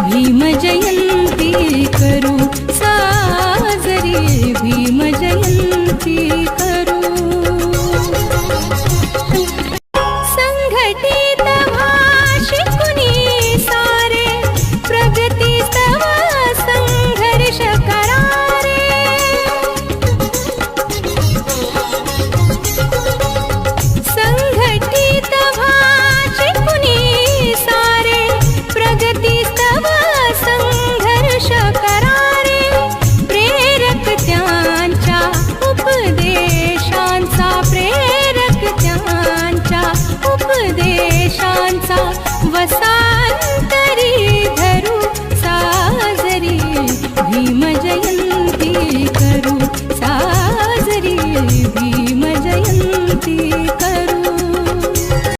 भीम जयंती करू साजरी भीम जयंती करू. संघटी देशांचा वसा